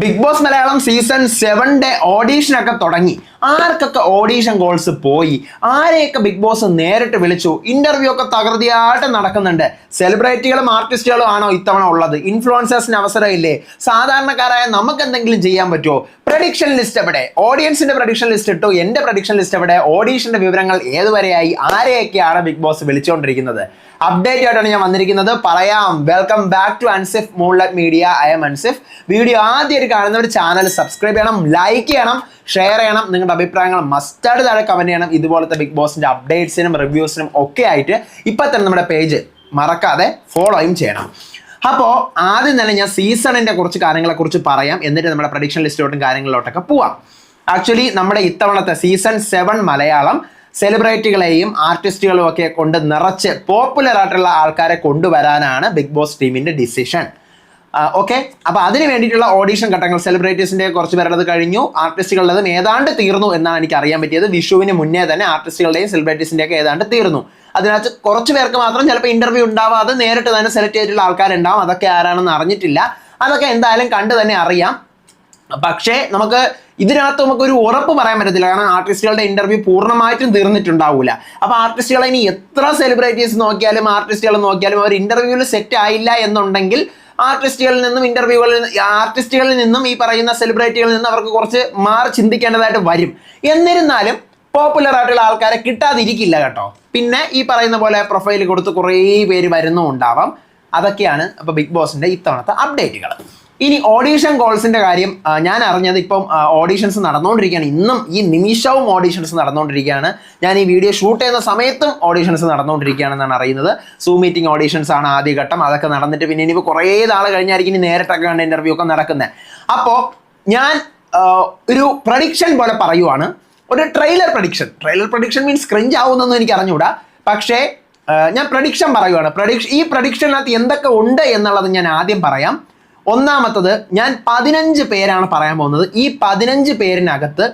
Big Boss Malayalam season സെവന്റെ audition ഒക്കെ തുടങ്ങി. ആർക്കൊക്കെ ഓഡീഷൻ കോൾസ് പോയി? ആരെയൊക്കെ ബിഗ് ബോസ് നേരിട്ട് വിളിച്ചു? ഇന്റർവ്യൂ ഒക്കെ തകൃതിയായിട്ട് നടക്കുന്നുണ്ട്. സെലിബ്രിറ്റികളും ആർട്ടിസ്റ്റുകളും ആണോ ഇത്തവണ ഉള്ളത്? ഇൻഫ്ലുവൻസേഴ്സിന് അവസരമില്ലേ? സാധാരണക്കാരായ നമുക്ക് എന്തെങ്കിലും ചെയ്യാൻ പറ്റുമോ? പ്രഡിക്ഷൻ ലിസ്റ്റ് എവിടെ? ഓഡിയൻസിന്റെ പ്രഡിക്ഷൻ ലിസ്റ്റ് ഇട്ടു. എന്റെ പ്രഡിക്ഷൻ ലിസ്റ്റ് എവിടെ? ഓഡീഷന്റെ വിവരങ്ങൾ ഏതുവരെയായി? ആരെയൊക്കെയാണ് ബിഗ് ബോസ് വിളിച്ചുകൊണ്ടിരിക്കുന്നത്? അപ്ഡേറ്റ് ആയിട്ടാണ് ഞാൻ വന്നിരിക്കുന്നത്. പറയാം. Welcome back to Ansif moonlight media I'm Ansif video ആദ്യമായിട്ട് കാണുന്നവർ ചാനൽ സബ്സ്ക്രൈബ് ചെയ്യണം ലൈക്ക് ചെയ്യണം ഷെയർ ചെയ്യണം. നിങ്ങളുടെ അഭിപ്രായങ്ങൾ മസ്റ്റായിട്ട് താഴെ കമന്റ് ചെയ്യണം. ഇതുപോലത്തെ ബിഗ് ബോസിന്റെ അപ്ഡേറ്റ്സിനും റിവ്യൂസിനും ഒക്കെ ആയിട്ട് ഇപ്പം തന്നെ നമ്മുടെ പേജ് മറക്കാതെ ഫോളോയും ചെയ്യണം. അപ്പോൾ ആദ്യം തന്നെ ഞാൻ സീസണിന്റെ കുറച്ച് കാര്യങ്ങളെക്കുറിച്ച് പറയാം. എന്നിട്ട് നമ്മുടെ പ്രഡിക്ഷൻ ലിസ്റ്റിലോട്ടും കാര്യങ്ങളിലോട്ടൊക്കെ പോവാം. ആക്ച്വലി നമ്മുടെ ഇത്തവണത്തെ സീസൺ സെവൻ മലയാളം സെലിബ്രിറ്റികളെയും ആർട്ടിസ്റ്റുകളും ഒക്കെ കൊണ്ട് നിറച്ച് പോപ്പുലർ ആയിട്ടുള്ള ആൾക്കാരെ കൊണ്ടുവരാനാണ് ബിഗ് ബോസ് ടീമിന്റെ ഡിസിഷൻ ഓക്കെ അപ്പോൾ അതിന് വേണ്ടിയിട്ടുള്ള ഓഡീഷൻ ഘട്ടങ്ങൾ സെലിബ്രിറ്റീസിന്റെ കുറച്ച് പേരുള്ളത് കഴിഞ്ഞു. ആർട്ടിസ്റ്റുകളുടേതും ഏതാണ്ട് തീർന്നു എന്നാണ് എനിക്ക് അറിയാൻ പറ്റിയത്. വിഷുവിന് മുന്നേ തന്നെ ആർട്ടിസ്റ്റുകളുടെയും സെലിബ്രിറ്റീസിന്റെ ഒക്കെ ഏതാണ്ട് തീർന്നു. അതിനകത്ത് കുറച്ച് പേർക്ക് മാത്രം ചിലപ്പോൾ ഇന്റർവ്യൂ ഉണ്ടാവാതെ നേരിട്ട് തന്നെ സെലക്ട് ചെയ്തിട്ടുള്ള ആൾക്കാരുണ്ടാവും. അതൊക്കെ ആരാണെന്ന് അറിഞ്ഞിട്ടില്ല. അതൊക്കെ എന്തായാലും കണ്ടു തന്നെ അറിയാം. പക്ഷേ നമുക്ക് ഇതിനകത്ത് നമുക്ക് ഒരു ഉറപ്പ് പറയാൻ പറ്റത്തില്ല. കാരണം ആർട്ടിസ്റ്റുകളുടെ ഇന്റർവ്യൂ പൂർണമായിട്ടും തീർന്നിട്ടുണ്ടാവില്ല അപ്പൊ ആർട്ടിസ്റ്റുകളെ ഇനി എത്ര സെലിബ്രിറ്റീസ് നോക്കിയാലും ആർട്ടിസ്റ്റുകൾ നോക്കിയാലും അവർ ഇന്റർവ്യൂവിൽ സെറ്റ് ആയില്ല എന്നുണ്ടെങ്കിൽ ആർട്ടിസ്റ്റുകളിൽ നിന്നും ഇന്റർവ്യൂകളിൽ ആർട്ടിസ്റ്റുകളിൽ നിന്നും ഈ പറയുന്ന സെലിബ്രിറ്റികളിൽ നിന്നും അവർക്ക് കുറച്ച് മാറി ചിന്തിക്കേണ്ടതായിട്ട് വരും. എന്നിരുന്നാലും പോപ്പുലർ ആയിട്ടുള്ള ആൾക്കാരെ കിട്ടാതിരിക്കില്ല കേട്ടോ. പിന്നെ ഈ പറയുന്ന പോലെ പ്രൊഫൈൽ കൊടുത്ത് കുറേ പേര് വരുന്നുണ്ടാവാം അതൊക്കെയാണ് അപ്പോൾ ബിഗ് ബോസിന്റെ ഇത്തവണത്തെ അപ്ഡേറ്റുകൾ ഇനി ഓഡീഷൻ കോൾസിന്റെ കാര്യം ഞാൻ അറിഞ്ഞത് ഇപ്പം ഓഡീഷൻസ് നടന്നുകൊണ്ടിരിക്കുകയാണ് ഇന്നും ഈ നിമിഷവും ഓഡീഷൻസ് നടന്നുകൊണ്ടിരിക്കുകയാണ് ഞാൻ ഈ വീഡിയോ ഷൂട്ട് ചെയ്യുന്ന സമയത്തും ഓഡീഷൻസ് നടന്നുകൊണ്ടിരിക്കുകയാണെന്നാണ് അറിയുന്നത്. സൂ മീറ്റിംഗ് ഓഡീഷൻസ് ആണ് ആദ്യഘട്ടം. അതൊക്കെ നടന്നിട്ട് പിന്നെ ഇനിയിപ്പോൾ കുറേ നാൾ കഴിഞ്ഞായിരിക്കും ഇനി നേരിട്ടൊക്കെ കണ്ട ഇന്റർവ്യൂ ഒക്കെ നടക്കുന്നത് അപ്പോൾ ഞാൻ ഒരു പ്രഡിക്ഷൻ പോലെ പറയുവാണ്. ഒരു trailer prediction trailer prediction means cringe ആവുന്നൊന്നും എനിക്ക് അറിഞ്ഞുകൂടാ. പക്ഷേ ഞാൻ പ്രഡിക്ഷൻ പറയുവാണ്. പ്രഡിക്ഷൻ ഈ പ്രഡിക്ഷനകത്ത് എന്തൊക്കെ ഉണ്ട് എന്നുള്ളത് ഞാൻ ആദ്യം പറയാം. ഒന്നാമത്തത് ഞാൻ പതിനഞ്ച് പേരാണ് പറയാൻ പോകുന്നത്. ഈ പതിനഞ്ച് പേരിനകത്ത്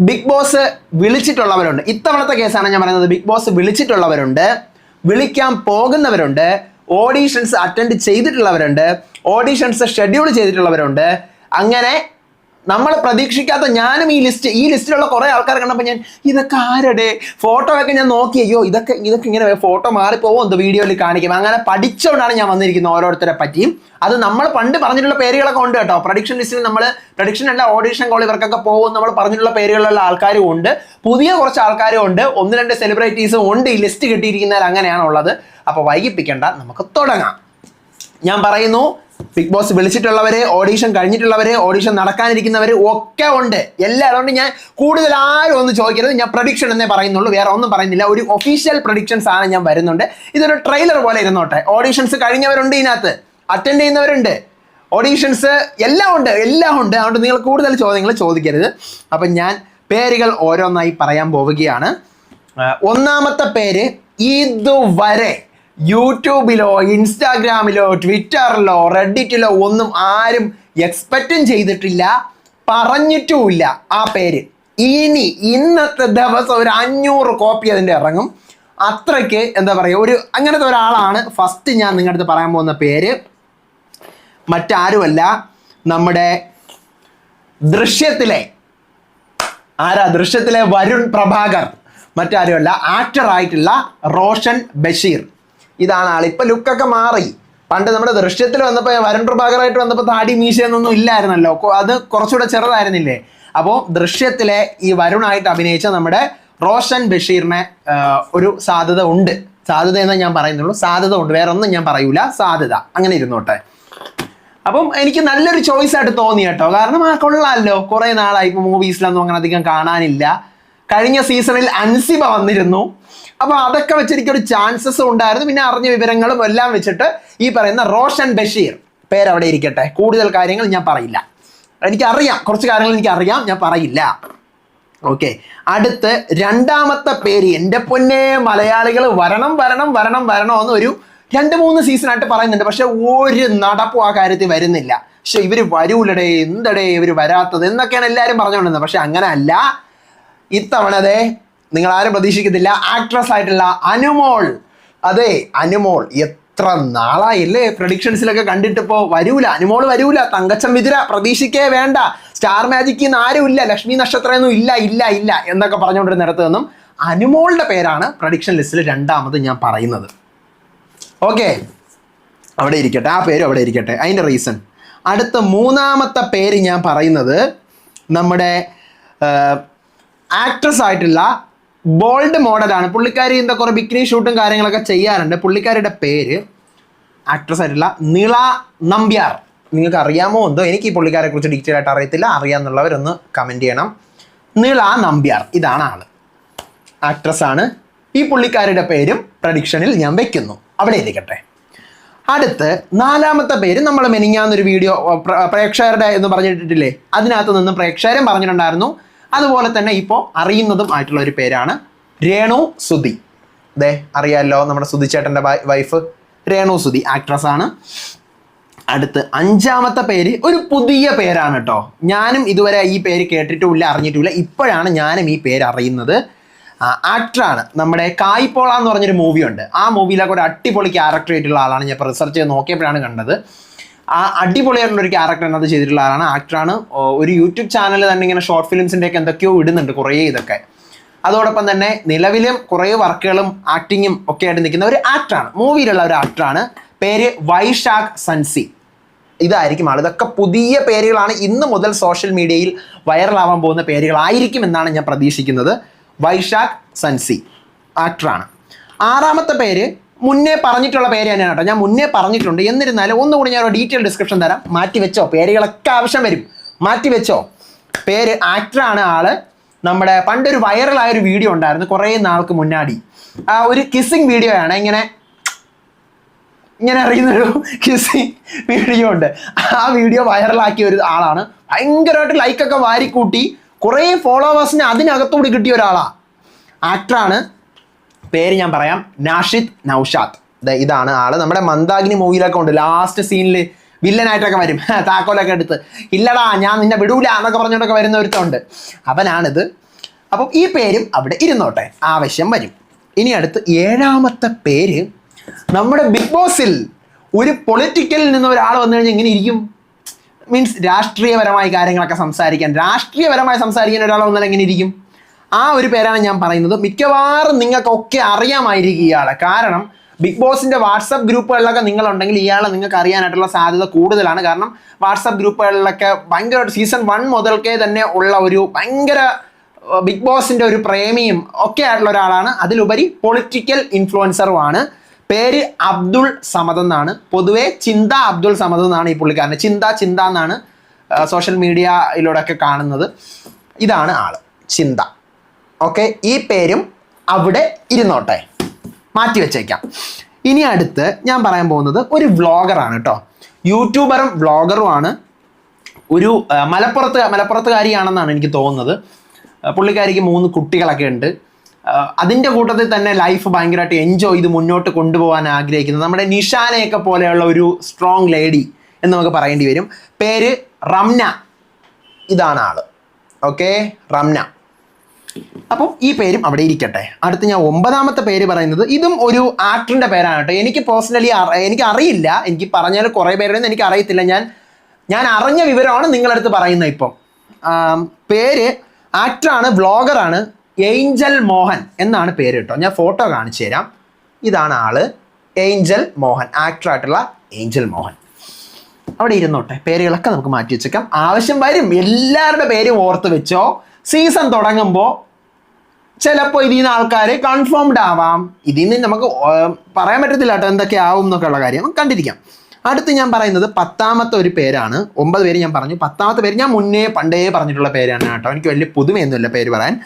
ബിഗ് ബോസ് വിളിച്ചിട്ടുള്ളവരുണ്ട്. ഇത്തവണത്തെ കേസാണ് ഞാൻ പറയുന്നത്. ബിഗ് ബോസ് വിളിച്ചിട്ടുള്ളവരുണ്ട്. വിളിക്കാൻ പോകുന്നവരുണ്ട്. ഓഡീഷൻസ് അറ്റൻഡ് ചെയ്തിട്ടുള്ളവരുണ്ട്. ഓഡീഷൻസ് ഷെഡ്യൂൾ ചെയ്തിട്ടുള്ളവരുണ്ട്. അങ്ങനെ നമ്മൾ പ്രതീക്ഷിക്കാത്ത ഞാനും ഈ ലിസ്റ്റ് ഈ ലിസ്റ്റിലുള്ള കുറെ ആൾക്കാർ കണ്ടപ്പോൾ ഞാൻ ഇതൊക്കെ ആരുടെ? ഫോട്ടോ ഒക്കെ ഞാൻ നോക്കി. അയ്യോ ഇതൊക്കെ ഇതൊക്കെ ഇങ്ങനെ ഫോട്ടോ മാറിപ്പോവും. എന്ത് വീഡിയോയിൽ കാണിക്കും. അങ്ങനെ പഠിച്ചുകൊണ്ടാണ് ഞാൻ വന്നിരിക്കുന്നത് ഓരോരുത്തരെ പറ്റിയും. അത് നമ്മൾ പണ്ട് പറഞ്ഞിട്ടുള്ള പേരുകളൊക്കെ ഉണ്ട് കേട്ടോ. പ്രഡിക്ഷൻ ലിസ്റ്റിൽ നമ്മൾ പ്രഡിക്ഷൻ അല്ല ഓഡീഷൻ കോൾ ഇവർക്കൊക്കെ പോകും നമ്മൾ പറഞ്ഞിട്ടുള്ള പേരുകളുള്ള ആൾക്കാരും ഉണ്ട്. പുതിയ കുറച്ച് ആൾക്കാരും ഉണ്ട്. ഒന്ന് രണ്ട് സെലിബ്രിറ്റീസും ഉണ്ട്. ഈ ലിസ്റ്റ് കിട്ടിയിരിക്കുന്നതിൽ അങ്ങനെയാണുള്ളത്. അപ്പോൾ വൈകിപ്പിക്കേണ്ട നമുക്ക് തുടങ്ങാം. ഞാൻ പറയുന്നു ബിഗ് ബോസ് വിളിച്ചിട്ടുള്ളവര് ഓഡീഷൻ കഴിഞ്ഞിട്ടുള്ളവര് ഓഡീഷൻ നടക്കാനിരിക്കുന്നവര് ഒക്കെ ഉണ്ട്. എല്ലാം അതുകൊണ്ട് ഞാൻ കൂടുതൽ ആരും ഒന്നും ചോദിക്കരുത്. ഞാൻ പ്രഡിക്ഷൻ എന്നേ പറയുന്നുള്ളൂ. വേറെ ഒന്നും പറയുന്നില്ല. ഒരു ഒഫീഷ്യൽ പ്രഡിക്ഷൻസ് ആണ് ഞാൻ വരുന്നുണ്ട്. ഇതൊരു ട്രെയിലർ പോലെ ഇരുന്നോട്ടെ. ഓഡീഷൻസ് കഴിഞ്ഞവരുണ്ട് ഇതിനകത്ത്. അറ്റൻഡ് ചെയ്യുന്നവരുണ്ട്. ഓഡീഷൻസ് എല്ലാം ഉണ്ട്. എല്ലാം ഉണ്ട്. അതുകൊണ്ട് നിങ്ങൾ കൂടുതൽ ചോദ്യങ്ങൾ ചോദിക്കരുത്. അപ്പം ഞാൻ പേരുകൾ ഓരോന്നായി പറയാൻ പോവുകയാണ്. ഒന്നാമത്തെ പേര് ഇതുവരെ. യൂട്യൂബിലോ ഇൻസ്റ്റാഗ്രാമിലോ ട്വിറ്ററിലോ റെഡിറ്റിലോ ഒന്നും ആരും എക്സ്പെക്റ്റും ചെയ്തിട്ടില്ല പറഞ്ഞിട്ടുമില്ല ആ പേര്. ഇനി ഇന്നത്തെ ദിവസം ഒരു അഞ്ഞൂറ് കോപ്പി അതിന്റെ ഇറങ്ങും. അത്രയ്ക്ക് എന്താ പറയുക ഒരു അങ്ങനത്തെ ഒരാളാണ് ഫസ്റ്റ് ഞാൻ നിങ്ങളുടെ അടുത്ത് പറയാൻ പോകുന്ന പേര്. മറ്റാരുമല്ല നമ്മുടെ ദൃശ്യത്തിലെ ആരാ ദൃശ്യത്തിലെ വരുൺ പ്രഭാകർ. മറ്റാരുമല്ല ആക്ടർ ആയിട്ടുള്ള റോഷൻ ബഷീർ. ഇതാണ് ആൾ ഇപ്പൊ ലുക്കൊക്കെ മാറി. പണ്ട് നമ്മുടെ ദൃശ്യത്തിൽ വന്നപ്പോൾ വരുൺ പ്രഭാകറായിട്ട് വന്നപ്പോൾ താടി മീശയൊന്നും ഇല്ലായിരുന്നല്ലോ. അത് കുറച്ചുകൂടെ ചെറുതായിരുന്നില്ലേ? അപ്പോൾ ദൃശ്യത്തിലെ ഈ വരുണായിട്ട് അഭിനയിച്ച നമ്മുടെ റോഷൻ ബഷീറിനെ ഒരു സാധ്യത ഉണ്ട്. സാധ്യത എന്നേ ഞാൻ പറയുന്നുള്ളൂ. സാധ്യത ഉണ്ട്. വേറെ ഒന്നും ഞാൻ പറയൂല. സാധ്യത. അങ്ങനെ ഇരുന്നോട്ടെ. അപ്പം എനിക്ക് നല്ലൊരു ചോയ്സ് ആയിട്ട് തോന്നി കേട്ടോ. കാരണം ആ കൊള്ളാമല്ലോ കുറെ നാളായി. ഇപ്പൊ മൂവീസിലൊന്നും അങ്ങനെ അധികം കാണാനില്ല. കഴിഞ്ഞ സീസണിൽ അൻസിബ വന്നിരുന്നു. അപ്പൊ അതൊക്കെ വെച്ച് എനിക്കൊരു ചാൻസസ് ഉണ്ടായിരുന്നു. പിന്നെ അറിഞ്ഞ വിവരങ്ങളും എല്ലാം വെച്ചിട്ട് ഈ പറയുന്ന റോഷൻ ബഷീർ പേരവിടെ ഇരിക്കട്ടെ. കൂടുതൽ കാര്യങ്ങൾ ഞാൻ പറയില്ല. എനിക്കറിയാം. കുറച്ച് കാര്യങ്ങൾ എനിക്കറിയാം. ഞാൻ പറയില്ല. ഓക്കെ അടുത്ത് രണ്ടാമത്തെ പേര്. എന്റെ പൊന്നെ മലയാളികൾ വരണം വരണം വരണം വരണം എന്ന് ഒരു രണ്ട് മൂന്ന് സീസണായിട്ട് പറയുന്നുണ്ട്. പക്ഷെ ഒരു നടപ്പും ആ കാര്യത്തിൽ വരുന്നില്ല. പക്ഷെ ഇവർ വരൂലടേ എന്തടേ ഇവർ വരാത്തത് എന്നൊക്കെയാണ് എല്ലാവരും പറഞ്ഞുകൊണ്ടിരുന്നത്. പക്ഷെ അങ്ങനെ അല്ല ഇത്തവണ അതെ നിങ്ങൾ ആരും പ്രതീക്ഷിക്കത്തില്ല. ആക്ട്രസ് ആയിട്ടുള്ള അനുമോൾ. അതെ അനുമോൾ എത്ര നാളായില്ലേ? പ്രഡിക്ഷൻസിലൊക്കെ കണ്ടിട്ടിപ്പോ വരൂല. അനുമോൾ വരൂല. തങ്കച്ചൻ വിതിര പ്രതീക്ഷിക്കേ വേണ്ട. സ്റ്റാർ മാജിക്കിൽ നിന്ന് ആരും ഇല്ല. ലക്ഷ്മി നക്ഷത്രമൊന്നും ഇല്ല ഇല്ല ഇല്ല എന്നൊക്കെ പറഞ്ഞുകൊണ്ടിരുന്ന നേരത്ത് നിന്നും അനുമോളുടെ പേരാണ് പ്രഡിക്ഷൻ ലിസ്റ്റിൽ രണ്ടാമത് ഞാൻ പറയുന്നത്. ഓക്കെ. അവിടെ ഇരിക്കട്ടെ. ആ പേര് അവിടെ ഇരിക്കട്ടെ. അതിന്റെ റീസൺ അടുത്ത മൂന്നാമത്തെ പേര് ഞാൻ പറയുന്നത് നമ്മുടെ ആക്ട്രസ് ആയിട്ടുള്ള ബോൾഡ് മോഡലാണ് പുള്ളിക്കാരി എന്താ കുറേ ബിക്കിനി ഷൂട്ടും കാര്യങ്ങളൊക്കെ ചെയ്യാറുണ്ട്. പുള്ളിക്കാരിയുടെ പേര് ആക്ട്രസ് ആയിട്ടുള്ള നിള നമ്പ്യാർ. നിങ്ങൾക്ക് അറിയാമോ എന്തോ? എനിക്ക് ഈ പുള്ളിക്കാരെ കുറിച്ച് ഡീറ്റെയിൽ ആയിട്ട് അറിയത്തില്ല. അറിയാമെന്നുള്ളവരൊന്ന് കമന്റ് ചെയ്യണം. നിള നമ്പ്യാർ. ഇതാണ് ആൾ. ആക്ട്രസ് ആണ്. ഈ പുള്ളിക്കാരുടെ പേരും പ്രഡിക്ഷനിൽ ഞാൻ വെക്കുന്നു. അവിടെ ഇരിക്കട്ടെ. അടുത്ത് നാലാമത്തെ പേര് നമ്മൾ മെനിങ്ങാന്നൊരു വീഡിയോ പ്ര- പ്രേക്ഷകരുടെ എന്ന് പറഞ്ഞിട്ടില്ലേ? അതിനകത്ത് നിന്ന് പ്രേക്ഷകരും പറഞ്ഞിട്ടുണ്ടായിരുന്നു. അതുപോലെ തന്നെ ഇപ്പോൾ അറിയുന്നതും ആയിട്ടുള്ള ഒരു പേരാണ് രേണു സുധി. ദേ അറിയാമല്ലോ നമ്മുടെ സുധിച്ചേട്ടന്റെ വൈഫ് രേണു സുധി ആക്ട്രസ് ആണ്. അടുത്ത് അഞ്ചാമത്തെ പേര് ഒരു പുതിയ പേരാണ് കേട്ടോ ഞാനും ഇതുവരെ ഈ പേര് കേട്ടിട്ടുമില്ല അറിഞ്ഞിട്ടുമില്ല. ഇപ്പോഴാണ് ഞാനും ഈ പേര് അറിയുന്നത്. ആക്ടറാണ് നമ്മുടെ കായ്പോള എന്ന് പറഞ്ഞൊരു മൂവിയുണ്ട് ആ മൂവിയിലൊക്കെ ഒരു അടിപൊളി ക്യാരക്ടർ ആയിട്ടുള്ള ആളാണ്. ഞാൻ ഇപ്പോൾ റിസർച്ച് ചെയ്ത് നോക്കിയപ്പോഴാണ് കണ്ടത്. ആ അടിപൊളിയായിട്ടുള്ള ഒരു ക്യാരക്ടർ എന്നത് ചെയ്തിട്ടുള്ള ആളാണ് ആക്ടറാണ് ഒരു യൂട്യൂബ് ചാനൽ തന്നെ ഇങ്ങനെ ഷോർട്ട് ഫിലിംസിന്റെ ഒക്കെ എന്തൊക്കെയോ ഇടുന്നുണ്ട് കുറേ ഇതൊക്കെ. അതോടൊപ്പം തന്നെ നിലവിലും കുറേ വർക്കുകളും ആക്ടിങ്ങും ഒക്കെ ആയിട്ട് നിൽക്കുന്ന ഒരു ആക്ടറാണ് മൂവിയിലുള്ള ഒരു ആക്ടറാണ് പേര് വൈശാഖ് സൻസി. ഇതായിരിക്കും ആൾ ഇതൊക്കെ പുതിയ പേരുകളാണ്. ഇന്ന് മുതൽ സോഷ്യൽ മീഡിയയിൽ വൈറലാവാൻ പോകുന്ന പേരുകളായിരിക്കും എന്നാണ് ഞാൻ പ്രതീക്ഷിക്കുന്നത്. വൈശാഖ് സൻസി ആക്ടറാണ് ആറാമത്തെ പേര് മുന്നേ പറഞ്ഞിട്ടുള്ള പേര് തന്നെയാണ് കേട്ടോ. ഞാൻ മുന്നേ പറഞ്ഞിട്ടുണ്ട്. എന്നിരുന്നാലും ഒന്നുകൂടി ഞാൻ ഒരു ഡീറ്റെയിൽ ഡിസ്ക്രിപ്ഷൻ തരാം. മാറ്റി വെച്ചോ. പേരുകളൊക്കെ ആവശ്യം വരും. മാറ്റി വെച്ചോ. പേര് ആക്ടറാണ് ആൾ. നമ്മുടെ പണ്ടൊരു വൈറലായ ഒരു വീഡിയോ ഉണ്ടായിരുന്നു കുറേ നാൾക്ക് മുന്നാടി. ആ ഒരു കിസ്സിങ് വീഡിയോ ആണ്. ഇങ്ങനെ ഇങ്ങനെ അറിയുന്നൊരു കിസ്സിങ് വീഡിയോ ഉണ്ട്. ആ വീഡിയോ വൈറലാക്കിയ ഒരു ആളാണ്. ഭയങ്കരമായിട്ട് ലൈക്കൊക്കെ വാരിക്കൂട്ടി കുറേ ഫോളോവേഴ്സിനെ അതിനകത്തുകൂടി കിട്ടിയ ഒരാളാണ് ആക്ടറാണ് പേര് ഞാൻ പറയാം. നാഷിദ് നൌഷാദ്. ഇതാണ് ആൾ. നമ്മുടെ മന്ദാഗിനി മൂവിയിലൊക്കെ ഉണ്ട്. ലാസ്റ്റ് സീനിൽ വില്ലനായിട്ടൊക്കെ വരും. താക്കോലൊക്കെ എടുത്ത്. ഇല്ലടാ ഞാൻ നിന്നെ വിടൂല എന്നൊക്കെ പറഞ്ഞുകൊണ്ടൊക്കെ വരുന്ന ഒരുത്തുണ്ട് അവനാണിത്. അപ്പം ഈ പേരും അവിടെ ഇരുന്നോട്ടെ. ആവശ്യം വരും. ഇനി അടുത്ത് ഏഴാമത്തെ പേര് നമ്മുടെ ബിഗ് ബോസിൽ ഒരു പൊളിറ്റിക്കലിൽ നിന്ന് ഒരാൾ വന്നു കഴിഞ്ഞാൽ ഇങ്ങനെ ഇരിക്കും. മീൻസ് രാഷ്ട്രീയപരമായ കാര്യങ്ങളൊക്കെ സംസാരിക്കാൻ. രാഷ്ട്രീയപരമായി സംസാരിക്കാൻ ഒരാൾ വന്നാൽ എങ്ങനെ ഇരിക്കും? ആ ഒരു പേരാണ് ഞാൻ പറയുന്നത്. മിക്കവാറും നിങ്ങൾക്കൊക്കെ അറിയാമായിരിക്കും ഇയാളെ കാരണം ബിഗ് ബോസിന്റെ വാട്സപ്പ് ഗ്രൂപ്പുകളിലൊക്കെ നിങ്ങളുണ്ടെങ്കിൽ ഇയാളെ നിങ്ങൾക്ക് അറിയാനായിട്ടുള്ള സാധ്യത കൂടുതലാണ്. കാരണം വാട്സപ്പ് ഗ്രൂപ്പുകളിലൊക്കെ ഭയങ്കര സീസൺ വൺ മുതൽക്കേ തന്നെ ഉള്ള ഒരു ഭയങ്കര ബിഗ് ബോസിന്റെ ഒരു പ്രേമിയും ഒക്കെ ആയിട്ടുള്ള ഒരാളാണ്. അതിലുപരി പൊളിറ്റിക്കൽ ഇൻഫ്ലുവൻസറുമാണ് പേര് അബ്ദുൾ സമദ് എന്നാണ്. പൊതുവേ ചിന്ത അബ്ദുൾ സമദ് എന്നാണ് ഈ പുള്ളിക്കാരന്. ചിന്ത ചിന്ത എന്നാണ് സോഷ്യൽ മീഡിയയിലൂടെ ഒക്കെ കാണുന്നത്. ഇതാണ് ആൾ. ചിന്ത. ഓക്കെ ഈ പേരും അവിടെ ഇരുന്നോട്ടെ. മാറ്റി വെച്ചേക്കാം. ഇനി അടുത്ത് ഞാൻ പറയാൻ പോകുന്നത് ഒരു വ്ളോഗറാണ് കേട്ടോ യൂട്യൂബറും വ്ളോഗറുമാണ് ഒരു മലപ്പുറത്ത് മലപ്പുറത്തുകാരിയാണെന്നാണ് എനിക്ക് തോന്നുന്നത്. പുള്ളിക്കാരിക്ക് മൂന്ന് കുട്ടികളൊക്കെ ഉണ്ട്. അതിന്റെ കൂട്ടത്തിൽ തന്നെ ലൈഫ് ഭയങ്കരമായിട്ട് എൻജോയ് ചെയ്ത് മുന്നോട്ട് കൊണ്ടുപോകാൻ ആഗ്രഹിക്കുന്നത് നമ്മുടെ നിഷാനയൊക്കെ പോലെയുള്ള ഒരു സ്ട്രോങ് ലേഡി എന്ന് നമുക്ക് പറയേണ്ടി വരും. പേര് റംന. ഇതാണ് ആൾ. ഓക്കെ റംന. അപ്പം ഈ പേരും അവിടെ ഇരിക്കട്ടെ. അടുത്ത് ഞാൻ ഒമ്പതാമത്തെ പേര് പറയുന്നത് ഇതും ഒരു ആക്ടറിന്റെ പേരാണ് കേട്ടോ. എനിക്ക് പേഴ്സണലി എനിക്ക് അറിയില്ല. എനിക്ക് പറഞ്ഞാൽ കുറേ പേരുണ്ടെന്ന് എനിക്ക് അറിയത്തില്ല. ഞാൻ ഞാൻ അറിഞ്ഞ വിവരമാണ് നിങ്ങളടുത്ത് പറയുന്നത് ഇപ്പം. പേര് ആക്ടറാണ് വ്ളോഗറാണ് ഏഞ്ചൽ മോഹൻ എന്നാണ് പേര് കേട്ടോ. ഞാൻ ഫോട്ടോ കാണിച്ചു തരാം. ഇതാണ് ആൾ ഏഞ്ചൽ മോഹൻ ആക്ടറായിട്ടുള്ള ഏഞ്ചൽ മോഹൻ. അവിടെ ഇരുന്നോട്ടെ. പേരുകളൊക്കെ നമുക്ക് മാറ്റി വെച്ചേക്കാം. ആവശ്യം വരും എല്ലാവരുടെ പേരും ഓർത്ത് വെച്ചോ. സീസൺ തുടങ്ങുമ്പോൾ ചിലപ്പോൾ ഇതിൽ നിന്ന് ആൾക്കാർ കൺഫേംഡ് ആവാം. ഇതിൽ നിന്ന് നമുക്ക് പറയാൻ പറ്റത്തില്ല കേട്ടോ എന്തൊക്കെ ആവും എന്നൊക്കെ ഉള്ള കാര്യം കണ്ടിരിക്കാം. അടുത്ത് ഞാൻ പറയുന്നത് പത്താമത്തെ ഒരു പേരാണ്. ഒമ്പത് പേര് ഞാൻ പറഞ്ഞു. പത്താമത്തെ പേര് ഞാൻ മുന്നേ പണ്ടേ പറഞ്ഞിട്ടുള്ള പേരാണ് കേട്ടോ. എനിക്ക് വലിയ പുതുമയൊന്നുമില്ല പേര് പറയാൻ.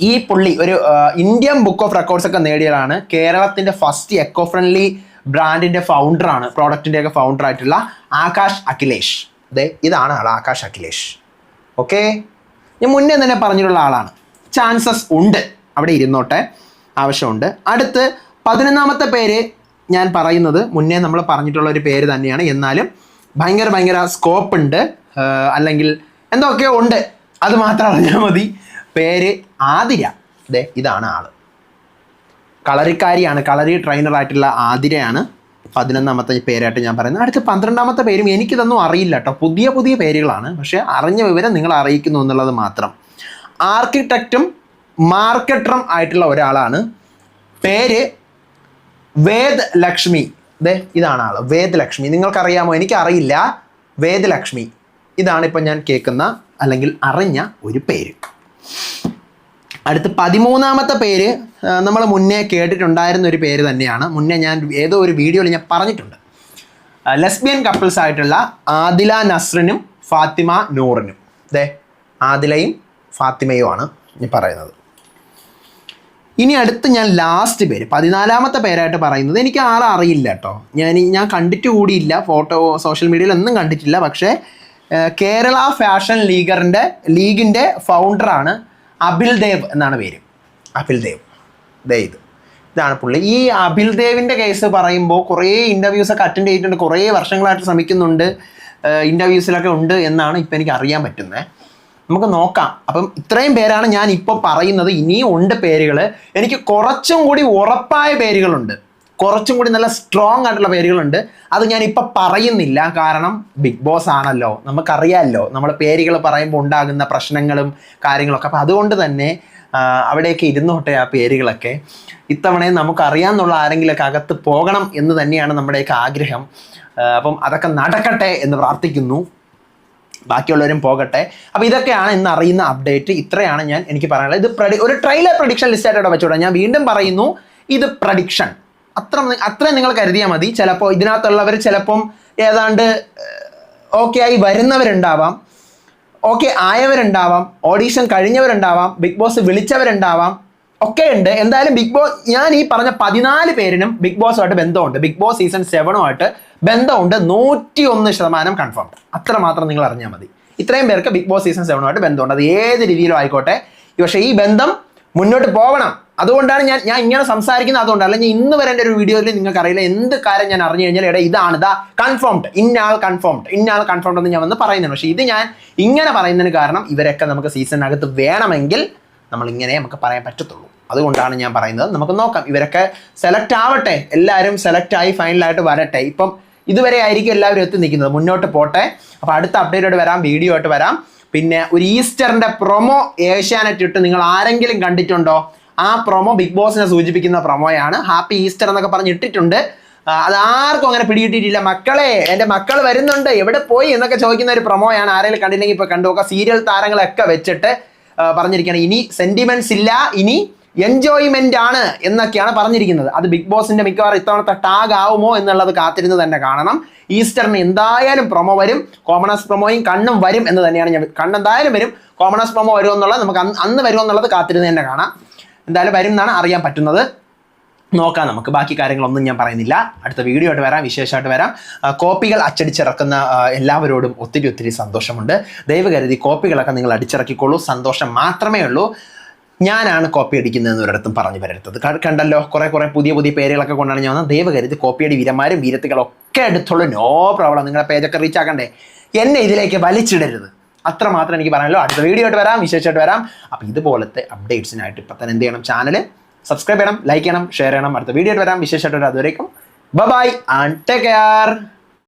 ഈ പുള്ളി ഒരു ഇന്ത്യൻ ബുക്ക് ഓഫ് റെക്കോർഡ്സ് ഒക്കെ നേടിയതാണ്. കേരളത്തിന്റെ ഫസ്റ്റ് എക്കോ ഫ്രണ്ട്ലി ബ്രാൻഡിന്റെ ഫൗണ്ടറാണ് പ്രോഡക്റ്റിന്റെ ഒക്കെ ഫൗണ്ടർ ആയിട്ടുള്ള ആകാശ് അഖിലേഷ്. അതെ ഇതാണ് ആൾ ആകാശ് അഖിലേഷ്. ഓക്കെ ഞാൻ മുന്നേ തന്നെ പറഞ്ഞിട്ടുള്ള ആളാണ്. ചാൻസസ് ഉണ്ട്. അവിടെ ഇരുന്നോട്ടെ. ആവശ്യമുണ്ട്. അടുത്ത് പതിനൊന്നാമത്തെ പേര് ഞാൻ പറയുന്നത് മുന്നേ നമ്മൾ പറഞ്ഞിട്ടുള്ള ഒരു പേര് തന്നെയാണ്. എന്നാലും ഭയങ്കര ഭയങ്കര സ്കോപ്പ് ഉണ്ട്. അല്ലെങ്കിൽ എന്തൊക്കെയോ ഉണ്ട്. അത് മാത്രം അറിഞ്ഞാൽ മതി. പേര് ആതിര. അതെ ഇതാണ് ആൾ. കളരിക്കാരിയാണ് കളരി ട്രെയിനർ ആയിട്ടുള്ള ആതിരയാണ് പതിനൊന്നാമത്തെ പേരായിട്ട് ഞാൻ പറയുന്നത്. അടുത്ത പന്ത്രണ്ടാമത്തെ പേരും എനിക്കിതൊന്നും അറിയില്ല കേട്ടോ പുതിയ പുതിയ പേരുകളാണ്. പക്ഷേ അറിഞ്ഞ വിവരം നിങ്ങൾ അറിയിക്കുന്നു എന്നുള്ളത് മാത്രം. ആർക്കിടെക്റ്റും മാർക്കറ്ററും ആയിട്ടുള്ള ഒരാളാണ്. പേര് വേദ് ലക്ഷ്മി ദേ ഇതാണ് ആൾ. വേദ് ലക്ഷ്മി നിങ്ങൾക്കറിയാമോ? എനിക്കറിയില്ല. വേദ് ലക്ഷ്മി ഇതാണ് ഇപ്പം ഞാൻ കേൾക്കുന്ന അല്ലെങ്കിൽ അറിഞ്ഞ ഒരു പേര്. അടുത്ത് പതിമൂന്നാമത്തെ പേര് നമ്മൾ മുന്നേ കേട്ടിട്ടുണ്ടായിരുന്ന ഒരു പേര് തന്നെയാണ്. മുന്നേ ഞാൻ ഏതോ ഒരു വീഡിയോയിൽ ഞാൻ പറഞ്ഞിട്ടുണ്ട്. ലെസ്ബിയൻ കപ്പിൾസ് ആയിട്ടുള്ള ആദില നസ്റിനും ഫാത്തിമ നൂറിനും. ദേ ആദിലയും ഫാത്തിമയുമാണ് ഞാൻ പറയുന്നത്. ഇനി അടുത്ത് ഞാൻ ലാസ്റ്റ് പേര് പതിനാലാമത്തെ പേരായിട്ട് പറയുന്നത് എനിക്ക് ആളെ അറിയില്ല കേട്ടോ. ഞാൻ ഞാൻ കണ്ടിട്ട് കൂടിയില്ല ഫോട്ടോ സോഷ്യൽ മീഡിയയിൽ ഒന്നും കണ്ടിട്ടില്ല പക്ഷേ കേരള ഫാഷൻ ലീഗറിന്റെ ലീഗിന്റെ ഫൗണ്ടറാണ് അഭിൽ ദേവ് എന്നാണ് പേര്. അബിൽദേവ് ദേ ഇത്. ഇതാണ് പുള്ളി. ഈ അബിൽദേവിന്റെ കേസ് പറയുമ്പോൾ കുറേ ഇന്റർവ്യൂസ് ഒക്കെ അറ്റൻഡ് ചെയ്തിട്ടുണ്ട്. കുറേ വർഷങ്ങളായിട്ട് ശ്രമിക്കുന്നുണ്ട്. ഇന്റർവ്യൂസിലൊക്കെ ഉണ്ട് എന്നാണ് ഇപ്പം എനിക്ക് അറിയാൻ പറ്റുന്നത് നമുക്ക് നോക്കാം. അപ്പം ഇത്രയും പേരാണ് ഞാൻ ഇപ്പോൾ പറയുന്നത്. ഇനിയും ഉണ്ട് പേരുകൾ എനിക്ക് കുറച്ചും കൂടി ഉറപ്പായ പേരുകളുണ്ട്. കുറച്ചും കൂടി നല്ല സ്ട്രോങ് ആയിട്ടുള്ള പേരുകളുണ്ട്. അത് ഞാൻ പറയുന്നില്ല. കാരണം ബിഗ് ബോസ് ആണല്ലോ. നമുക്കറിയാമല്ലോ നമ്മൾ പേരുകൾ പറയുമ്പോൾ ഉണ്ടാകുന്ന പ്രശ്നങ്ങളും കാര്യങ്ങളൊക്കെ. അപ്പോൾ അതുകൊണ്ട് തന്നെ അവിടെയൊക്കെ ഇരുന്നോട്ടെ ആ പേരുകളൊക്കെ. ഇത്തവണയും നമുക്കറിയാമെന്നുള്ള ആരെങ്കിലുമൊക്കെ അകത്ത് പോകണം എന്ന് തന്നെയാണ് നമ്മുടെയൊക്കെ ആഗ്രഹം. അപ്പം അതൊക്കെ നടക്കട്ടെ എന്ന് പ്രാർത്ഥിക്കുന്നു. ബാക്കിയുള്ളവരും പോകട്ടെ. അപ്പോൾ ഇതൊക്കെയാണ് ഇന്ന് അറിയുന്ന അപ്ഡേറ്റ് ഇത്രയാണ് ഞാൻ എനിക്ക് പറയാനുള്ളത്. ഇത് പ്രഡി ഒരു ട്രെയിലർ പ്രഡിക്ഷൻ ലിസ്റ്റായിട്ട് വെച്ചോടാം ഞാൻ വീണ്ടും പറയുന്നു. ഇത് പ്രഡിക്ഷൻ അത്ര അത്രയും നിങ്ങൾ കരുതിയാൽ മതി. ചിലപ്പോൾ ഇതിനകത്തുള്ളവർ ചിലപ്പം ഏതാണ്ട് ഓക്കെ ആയി വരുന്നവരുണ്ടാവാം. ഓക്കെ ആയവരുണ്ടാവാം. ഓഡീഷൻ കഴിഞ്ഞവരുണ്ടാവാം. ബിഗ് ബോസ് വിളിച്ചവരുണ്ടാവാം. ഒക്കെ ഉണ്ട്. എന്തായാലും ബിഗ് ബോസ് ഞാൻ ഈ പറഞ്ഞ പതിനാല് പേരിനും ബിഗ് ബോസുമായിട്ട് ബന്ധമുണ്ട്. ബിഗ് ബോസ് സീസൺ സെവനുമായിട്ട് ബന്ധമുണ്ട്. നൂറ്റി ഒന്ന് ശതമാനം കൺഫേം അത്ര മാത്രം നിങ്ങൾ അറിഞ്ഞാൽ മതി. ഇത്രയും പേർക്ക് ബിഗ് ബോസ് സീസൺ സെവനുമായിട്ട് ബന്ധമുണ്ട്. അത് ഏത് രീതിയിലും ആയിക്കോട്ടെ. പക്ഷേ ഈ ബന്ധം മുന്നോട്ട് പോകണം അതുകൊണ്ടാണ് ഞാൻ ഞാൻ ഇങ്ങനെ സംസാരിക്കുന്നത് അതുകൊണ്ട് അല്ലെങ്കിൽ ഇന്ന് വരെ എന്റെ ഒരു വീഡിയോയിൽ നിങ്ങൾക്ക് അറിയില്ല. എന്ത് കാര്യം ഞാൻ അറിഞ്ഞു കഴിഞ്ഞാൽ എടാ ഇതാണ്. ഇതാ കൺഫേംഡ് ഇന്നയാൾ കൺഫേംഡ് ഇന്നയാൾ കൺഫേംഡ് എന്ന് ഞാൻ വന്ന് പറയുന്നുണ്ട് പക്ഷേ ഇത് ഞാൻ ഇങ്ങനെ പറയുന്നതിന് കാരണം ഇവരൊക്കെ നമുക്ക് സീസണിനകത്ത് വേണമെങ്കിൽ നമ്മൾ ഇങ്ങനെ നമുക്ക് പറയാൻ പറ്റത്തുള്ളൂ. അതുകൊണ്ടാണ് ഞാൻ പറയുന്നത്. നമുക്ക് നോക്കാം. ഇവരൊക്കെ സെലക്ട് ആവട്ടെ. എല്ലാവരും സെലക്ട് ആയി ഫൈനലായിട്ട് വരട്ടെ. ഇപ്പം ഇതുവരെ ആയിരിക്കും എല്ലാവരും എത്തി നിൽക്കുന്നത്. മുന്നോട്ട് പോട്ടെ. അപ്പോൾ അടുത്ത അപ്ഡേറ്റോട് വരാം. വീഡിയോ ആയിട്ട് വരാം. പിന്നെ ഒരു ഈസ്റ്ററിന്റെ പ്രൊമോ ഏഷ്യാനെറ്റ് ഇട്ട് നിങ്ങൾ ആരെങ്കിലും കണ്ടിട്ടുണ്ടോ? ആ പ്രൊമോ ബിഗ് ബോസിനെ സൂചിപ്പിക്കുന്ന പ്രൊമോയാണ് ഹാപ്പി ഈസ്റ്റർ എന്നൊക്കെ പറഞ്ഞ് ഇട്ടിട്ടുണ്ട് അത് ആർക്കും അങ്ങനെ പിടികിട്ടിയിട്ടില്ല. മക്കളെ എന്റെ മക്കൾ വരുന്നുണ്ട്. എവിടെ പോയി എന്നൊക്കെ ചോദിക്കുന്ന ഒരു പ്രൊമോയാണ് ആരെങ്കിലും കണ്ടില്ലെങ്കിൽ ഇപ്പോൾ കണ്ടു നോക്കുക സീരിയൽ താരങ്ങളൊക്കെ വെച്ചിട്ട് പറഞ്ഞിരിക്കുകയാണ്. ഇനി സെന്റിമെന്റ്സ് ഇല്ല. ഇനി എൻജോയ്മെന്റ് ആണ് എന്നൊക്കെയാണ് പറഞ്ഞിരിക്കുന്നത്. അത് ബിഗ് ബോസിന്റെ മിക്കവാറും ഇത്തവണത്തെ ടാഗ് ആവുമോ എന്നുള്ളത് കാത്തിരുന്ന് തന്നെ കാണണം. ഈസ്റ്ററിന് എന്തായാലും പ്രൊമോ വരും. കോമണസ് പ്രൊമോയും കണ്ണും വരും എന്ന് തന്നെയാണ് ഞാൻ കണ്ണെന്തായാലും വരും. കോമണസ് പ്രൊമോ വരുമെന്നുള്ളത് നമുക്ക് അന്ന് വരുമെന്നുള്ളത് വരും കാത്തിരുന്ന് തന്നെ കാണാം. എന്തായാലും വരും എന്നാണ് അറിയാൻ പറ്റുന്നത്. നോക്കാം നമുക്ക്. ബാക്കി കാര്യങ്ങളൊന്നും ഞാൻ പറയുന്നില്ല. അടുത്ത വീഡിയോ ആയിട്ട് വരാം. വിശേഷമായിട്ട് വരാം. കോപ്പികൾ അച്ചടിച്ചിറക്കുന്ന എല്ലാവരോടും ഒത്തിരി ഒത്തിരി സന്തോഷമുണ്ട്. ദയവ് കരുതി കോപ്പികളൊക്കെ നിങ്ങൾ അടിച്ചിറക്കിക്കോളൂ. സന്തോഷം മാത്രമേ ഉള്ളൂ. ഞാനാണ് കോപ്പി അടിക്കുന്നതെന്ന് ഒരിടത്തും പറഞ്ഞു വരരുത്. കണ്ടല്ലോ? കുറേ കുറേ പുതിയ പുതിയ പേരുകളൊക്കെ കൊണ്ടാണ് ഞാൻ വന്നത്. ദയവ് കരുതി കോപ്പിയടി വീരന്മാരും വീരത്തുകളൊക്കെ എടുത്തുള്ളൂ നോ പ്രോബ്ലം നിങ്ങളുടെ പേജൊക്കെ റീച്ച് ആക്കണ്ടേ? എന്നെ ഇതിലേക്ക് വലിച്ചിടരുത്. അത്ര മാത്രം എനിക്ക് പറയാനുള്ളൂ. അടുത്ത വീഡിയോ ആയിട്ട് വരാം വിശേഷമായിട്ട് വരാം. അപ്പോൾ ഇതുപോലത്തെ അപ്ഡേറ്റ്സിനായിട്ട് ഇപ്പം തന്നെ എന്ത് ചെയ്യണം? ചാനൽ സബ്സ്ക്രൈബ് ചെയ്യണം ലൈക്ക് ചെയ്യണം ഷെയർ ചെയ്യണം. അടുത്ത വീഡിയോ ആയിട്ട് വരാം വിശേഷമായിട്ട് വരാം. അതുവരേക്കും ബൈ ആൻഡ് ടേക്ക് കെയർ